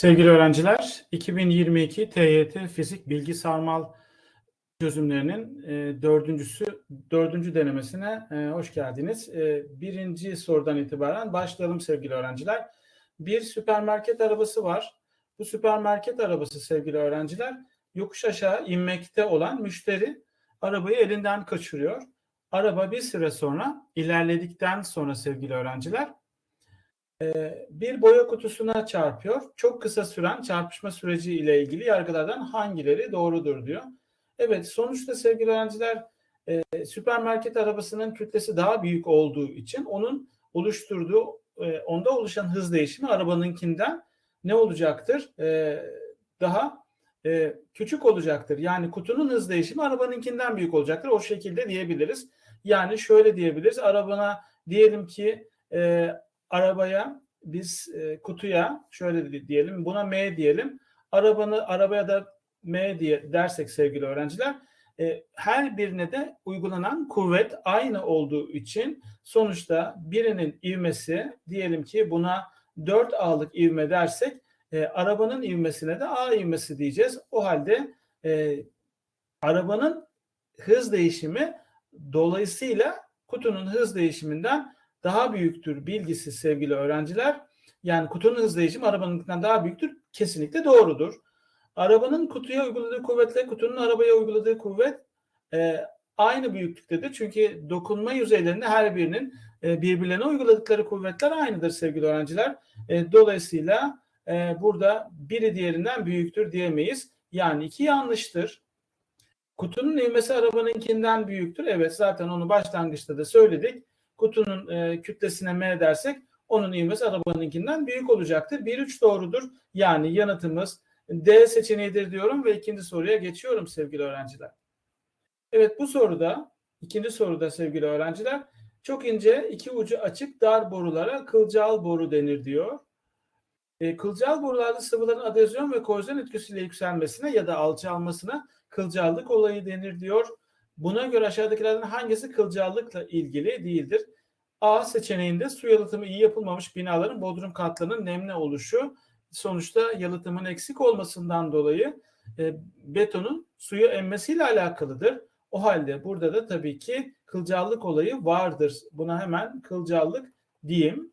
Sevgili öğrenciler, 2022 TYT Fizik Bilgi Sarmal çözümlerinin e, dördüncüsü, dördüncü denemesine e, hoş geldiniz. E, birinci sorudan itibaren başlayalım sevgili öğrenciler. Bir süpermarket arabası var. Bu süpermarket arabası sevgili öğrenciler yokuş aşağı inmekte olan müşteri arabayı elinden kaçırıyor. Araba bir süre sonra ilerledikten sonra sevgili öğrenciler bir boya kutusuna çarpıyor. Çok kısa süren çarpışma süreci ile ilgili yargılardan hangileri doğrudur diyor. Evet sonuçta sevgili öğrenciler e, süpermarket arabasının kütlesi daha büyük olduğu için onun oluşturduğu e, onda oluşan hız değişimi arabanınkinden ne olacaktır? Daha küçük olacaktır. Yani kutunun hız değişimi arabanınkinden büyük olacaktır. O şekilde diyebiliriz. Yani şöyle diyebiliriz. Arabana diyelim ki arabaya biz e, kutuya şöyle diyelim buna M diyelim. Arabanı arabaya da M diye dersek sevgili öğrenciler e, her birine de uygulanan kuvvet aynı olduğu için sonuçta birinin ivmesi diyelim ki buna 4 A'lık ivme dersek e, arabanın ivmesine de A ivmesi diyeceğiz. O halde e, arabanın hız değişimi dolayısıyla kutunun hız değişiminden daha büyüktür bilgisi sevgili öğrenciler. Yani kutunun hız değişimi arabanınkinden daha büyüktür. Kesinlikle doğrudur. Arabanın kutuya uyguladığı kuvvetle kutunun arabaya uyguladığı kuvvet e, aynı büyüklüktedir. Çünkü dokunma yüzeylerinde her birinin e, birbirlerine uyguladıkları kuvvetler aynıdır sevgili öğrenciler. E, dolayısıyla e, burada biri diğerinden büyüktür diyemeyiz. Yani iki yanlıştır. Kutunun ivmesi arabanınkinden büyüktür. Evet zaten onu başlangıçta da söyledik kutunun e, kütlesine m dersek onun ivmesi arabanınkinden büyük olacaktır. 1-3 doğrudur. Yani yanıtımız D seçeneğidir diyorum ve ikinci soruya geçiyorum sevgili öğrenciler. Evet bu soruda ikinci soruda sevgili öğrenciler çok ince iki ucu açık dar borulara kılcal boru denir diyor. E, kılcal borularda sıvıların adezyon ve korozyon etkisiyle yükselmesine ya da alçalmasına kılcallık olayı denir diyor. Buna göre aşağıdakilerden hangisi kılcallıkla ilgili değildir? A seçeneğinde su yalıtımı iyi yapılmamış binaların bodrum katlarının nemli oluşu sonuçta yalıtımın eksik olmasından dolayı e, betonun suyu emmesiyle alakalıdır. O halde burada da tabii ki kılcallık olayı vardır. Buna hemen kılcallık diyeyim.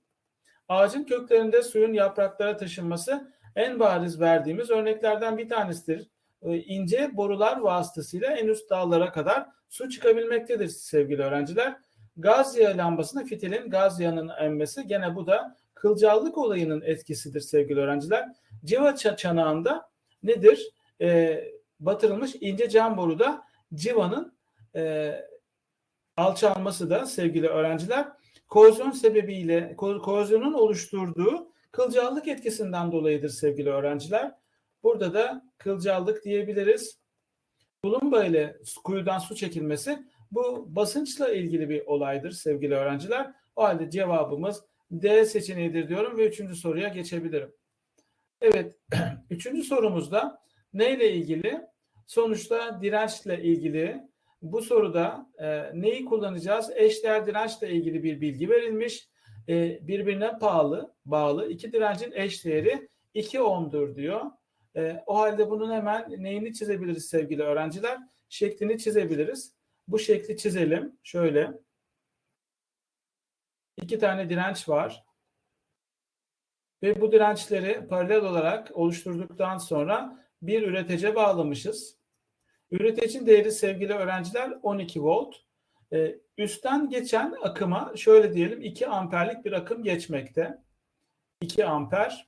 Ağacın köklerinde suyun yapraklara taşınması en bariz verdiğimiz örneklerden bir tanesidir. E, ince borular vasıtasıyla en üst dağlara kadar su çıkabilmektedir sevgili öğrenciler. Gaz yağı lambasında fitilin gaz yağının emmesi gene bu da kılcallık olayının etkisidir sevgili öğrenciler. Civa çanağında nedir? E, batırılmış ince cam boruda civanın e, alçalması da sevgili öğrenciler korozyon sebebiyle korozyonun oluşturduğu kılcallık etkisinden dolayıdır sevgili öğrenciler. Burada da kılcallık diyebiliriz. Tulumba ile kuyudan su çekilmesi bu basınçla ilgili bir olaydır sevgili öğrenciler. O halde cevabımız D seçeneğidir diyorum ve üçüncü soruya geçebilirim. Evet, üçüncü sorumuzda neyle ilgili? Sonuçta dirençle ilgili. Bu soruda e, neyi kullanacağız? Eşdeğer dirençle ilgili bir bilgi verilmiş. E, birbirine pahalı, bağlı. iki direncin eşdeğeri 2 ohm'dur diyor. E, o halde bunun hemen neyini çizebiliriz sevgili öğrenciler? Şeklini çizebiliriz. Bu şekli çizelim. Şöyle. İki tane direnç var. Ve bu dirençleri paralel olarak oluşturduktan sonra bir üretece bağlamışız. Üreticinin değeri sevgili öğrenciler 12 volt. Ee, üstten geçen akıma şöyle diyelim 2 amperlik bir akım geçmekte. 2 amper.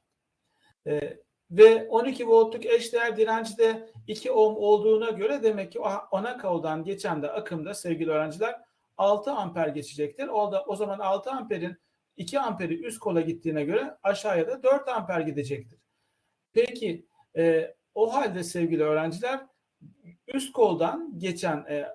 Ee, ve 12 voltluk eşdeğer dirençte 2 ohm olduğuna göre demek ki ana koldan geçen de akımda sevgili öğrenciler 6 amper geçecektir. O da o zaman 6 amperin 2 amperi üst kola gittiğine göre aşağıya da 4 amper gidecektir. Peki e, o halde sevgili öğrenciler üst koldan geçen e,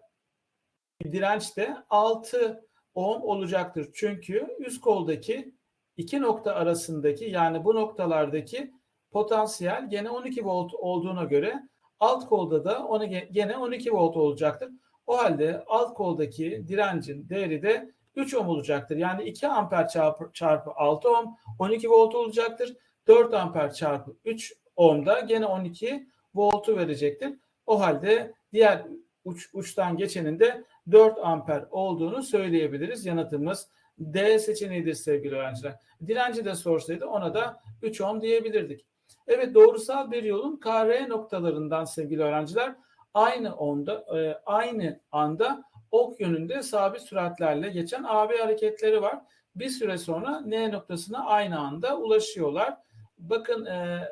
direnç de 6 ohm olacaktır. Çünkü üst koldaki iki nokta arasındaki yani bu noktalardaki potansiyel gene 12 volt olduğuna göre alt kolda da onu gene 12 volt olacaktır. O halde alt koldaki direncin değeri de 3 ohm olacaktır. Yani 2 amper çarpı, çarpı 6 ohm 12 volt olacaktır. 4 amper çarpı 3 ohm'da gene 12 voltu verecektir. O halde diğer uç, uçtan geçenin de 4 amper olduğunu söyleyebiliriz. Yanıtımız D seçeneğidir sevgili öğrenciler. Direnci de sorsaydı ona da 3 ohm diyebilirdik. Evet doğrusal bir yolun KR noktalarından sevgili öğrenciler aynı onda e, aynı anda ok yönünde sabit süratlerle geçen AB hareketleri var. Bir süre sonra N noktasına aynı anda ulaşıyorlar. Bakın e,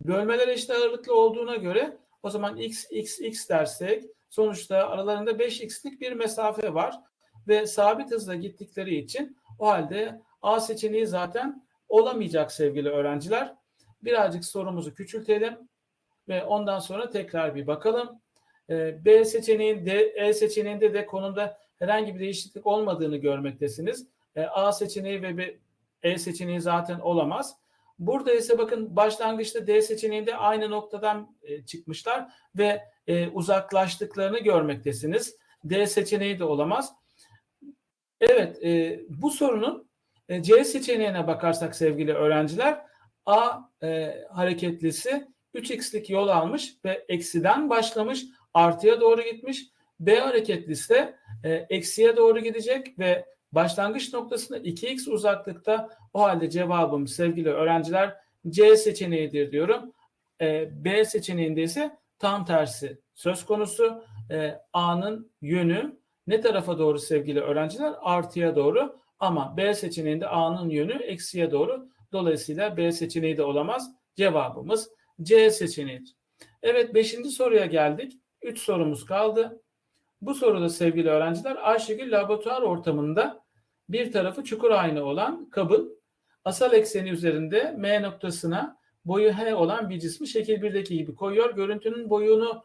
bölmeler eşit ağırlıklı olduğuna göre o zaman x x x dersek sonuçta aralarında 5x'lik bir mesafe var ve sabit hızla gittikleri için o halde A seçeneği zaten olamayacak sevgili öğrenciler. Birazcık sorumuzu küçültelim ve ondan sonra tekrar bir bakalım. Ee, B seçeneğinde, E seçeneğinde de konumda herhangi bir değişiklik olmadığını görmektesiniz. Ee, A seçeneği ve B, E seçeneği zaten olamaz. Burada ise bakın başlangıçta D seçeneğinde aynı noktadan e, çıkmışlar ve e, uzaklaştıklarını görmektesiniz. D seçeneği de olamaz. Evet, e, bu sorunun C seçeneğine bakarsak sevgili öğrenciler, A e, hareketlisi 3x'lik yol almış ve eksiden başlamış, artıya doğru gitmiş. B hareketlisi de e, eksiye doğru gidecek ve başlangıç noktasında 2x uzaklıkta. O halde cevabım sevgili öğrenciler C seçeneğidir diyorum. E, B seçeneğinde ise tam tersi söz konusu. E, A'nın yönü ne tarafa doğru sevgili öğrenciler? Artıya doğru. Ama B seçeneğinde A'nın yönü eksiye doğru. Dolayısıyla B seçeneği de olamaz. Cevabımız C seçeneğidir. Evet 5. soruya geldik. 3 sorumuz kaldı. Bu soruda sevgili öğrenciler Ayşegül laboratuvar ortamında bir tarafı çukur ayna olan kabın asal ekseni üzerinde M noktasına boyu H olan bir cismi şekil 1'deki gibi koyuyor. Görüntünün boyunu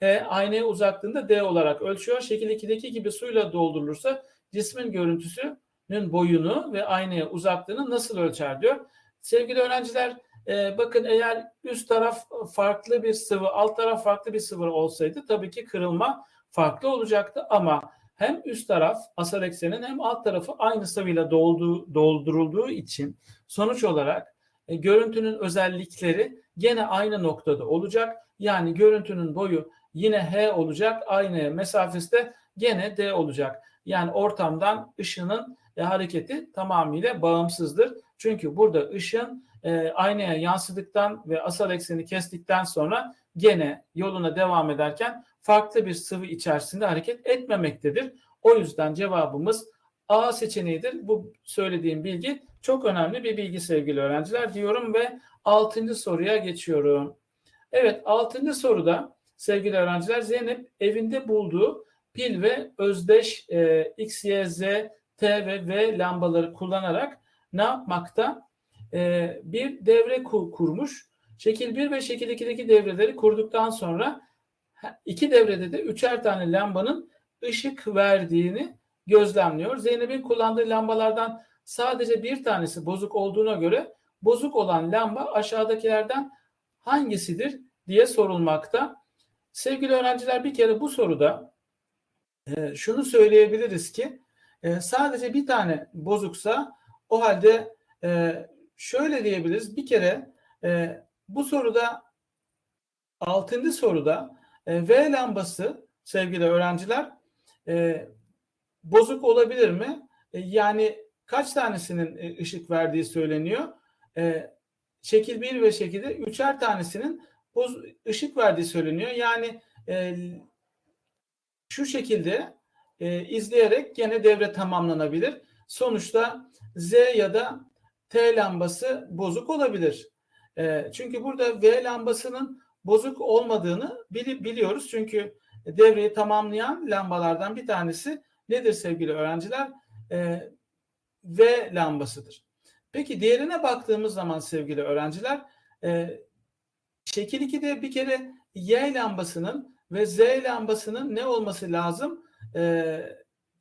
H aynaya uzaklığında D olarak ölçüyor. Şekil 2'deki gibi suyla doldurulursa cismin görüntüsünün boyunu ve aynaya uzaklığını nasıl ölçer diyor. Sevgili öğrenciler e, bakın eğer üst taraf farklı bir sıvı, alt taraf farklı bir sıvı olsaydı tabii ki kırılma farklı olacaktı ama hem üst taraf asal eksenin hem alt tarafı aynı sıvıyla dolduğu, doldurulduğu için sonuç olarak e, görüntünün özellikleri gene aynı noktada olacak. Yani görüntünün boyu yine H olacak. Aynı mesafesi de gene D olacak. Yani ortamdan ışının e, hareketi tamamıyla bağımsızdır. Çünkü burada ışın e, aynaya yansıdıktan ve asal ekseni kestikten sonra gene yoluna devam ederken farklı bir sıvı içerisinde hareket etmemektedir. O yüzden cevabımız A seçeneğidir. Bu söylediğim bilgi çok önemli bir bilgi sevgili öğrenciler diyorum ve 6. soruya geçiyorum. Evet 6. soruda sevgili öğrenciler Zeynep evinde bulduğu pil ve özdeş e, X, Y, Z, T ve V lambaları kullanarak ne yapmakta? E, bir devre kurmuş. Şekil 1 ve şekil 2'deki devreleri kurduktan sonra iki devrede de üçer tane lambanın ışık verdiğini gözlemliyor. Zeynep'in kullandığı lambalardan sadece bir tanesi bozuk olduğuna göre bozuk olan lamba aşağıdakilerden hangisidir diye sorulmakta. Sevgili öğrenciler bir kere bu soruda e, şunu söyleyebiliriz ki e, sadece bir tane bozuksa o halde e, şöyle diyebiliriz. Bir kere e, bu soruda altıncı soruda e, V lambası sevgili öğrenciler e, bozuk olabilir mi? E, yani kaç tanesinin e, ışık verdiği söyleniyor. E, şekil 1 ve şekilde üçer tanesinin boz, ışık verdiği söyleniyor. Yani e, şu şekilde e, izleyerek gene devre tamamlanabilir. Sonuçta Z ya da T lambası bozuk olabilir. E, çünkü burada V lambasının bozuk olmadığını biliyoruz. Çünkü devreyi tamamlayan lambalardan bir tanesi nedir sevgili öğrenciler? E, v lambasıdır. Peki diğerine baktığımız zaman sevgili öğrenciler e, şekil 2'de bir kere Y lambasının ve Z lambasının ne olması lazım? E,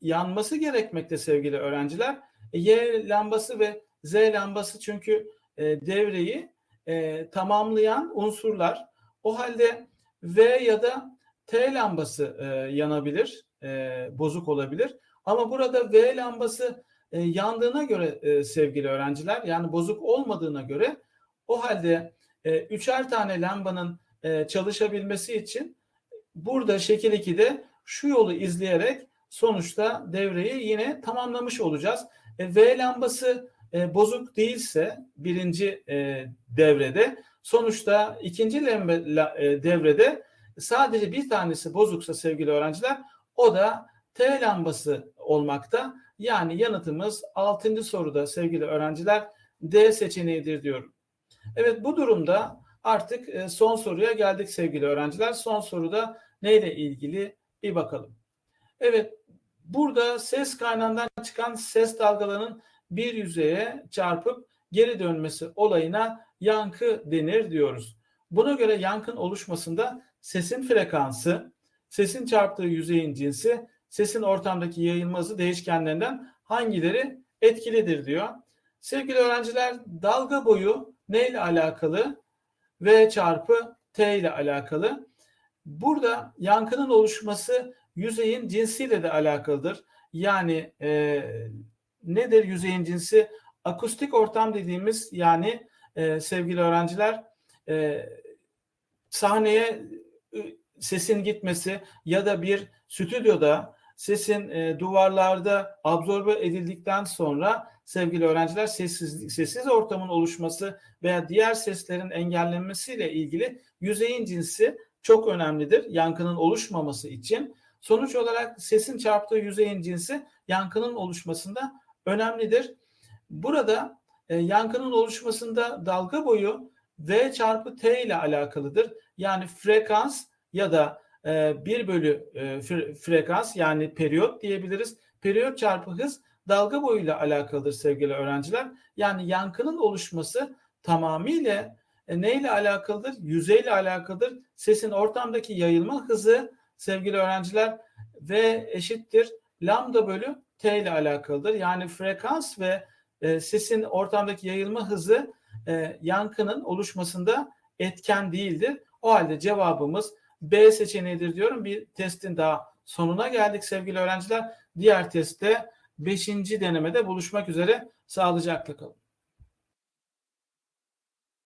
yanması gerekmekte sevgili öğrenciler. E, y lambası ve Z lambası çünkü e, devreyi e, tamamlayan unsurlar. O halde V ya da T lambası e, yanabilir, e, bozuk olabilir. Ama burada V lambası e, yandığına göre e, sevgili öğrenciler yani bozuk olmadığına göre o halde e, üçer tane lambanın e, çalışabilmesi için burada şekil 2'de şu yolu izleyerek sonuçta devreyi yine tamamlamış olacağız. E, v lambası e, bozuk değilse birinci e, devrede sonuçta ikinci lembe, la, e, devrede sadece bir tanesi bozuksa sevgili öğrenciler o da T lambası olmakta. Yani yanıtımız 6. soruda sevgili öğrenciler D seçeneğidir diyorum. Evet bu durumda artık e, son soruya geldik sevgili öğrenciler. Son soruda neyle ilgili bir bakalım. Evet burada ses kaynağından çıkan ses dalgalarının bir yüzeye çarpıp geri dönmesi olayına yankı denir diyoruz. Buna göre yankın oluşmasında sesin frekansı, sesin çarptığı yüzeyin cinsi, sesin ortamdaki yayılma hızı değişkenlerinden hangileri etkilidir diyor. Sevgili öğrenciler dalga boyu ne ile alakalı? V çarpı T ile alakalı. Burada yankının oluşması yüzeyin cinsiyle de alakalıdır. Yani e, nedir yüzeyin cinsi? Akustik ortam dediğimiz yani e, sevgili öğrenciler e, sahneye sesin gitmesi ya da bir stüdyoda sesin e, duvarlarda absorbe edildikten sonra sevgili öğrenciler sessiz, sessiz ortamın oluşması veya diğer seslerin engellenmesiyle ilgili yüzeyin cinsi çok önemlidir yankının oluşmaması için. Sonuç olarak sesin çarptığı yüzeyin cinsi yankının oluşmasında önemlidir. Burada e, yankının oluşmasında dalga boyu V çarpı T ile alakalıdır. Yani frekans ya da e, 1 bölü e, frekans yani periyot diyebiliriz. Periyot çarpı hız dalga boyuyla alakalıdır sevgili öğrenciler. Yani yankının oluşması tamamıyla e, neyle alakalıdır? Yüzeyle alakalıdır. Sesin ortamdaki yayılma hızı sevgili öğrenciler V eşittir lambda bölü T ile alakalıdır. Yani frekans ve e, sesin ortamdaki yayılma hızı e, yankının oluşmasında etken değildir. O halde cevabımız B seçeneğidir diyorum. Bir testin daha sonuna geldik sevgili öğrenciler. Diğer testte 5. denemede buluşmak üzere sağlıcakla kalın.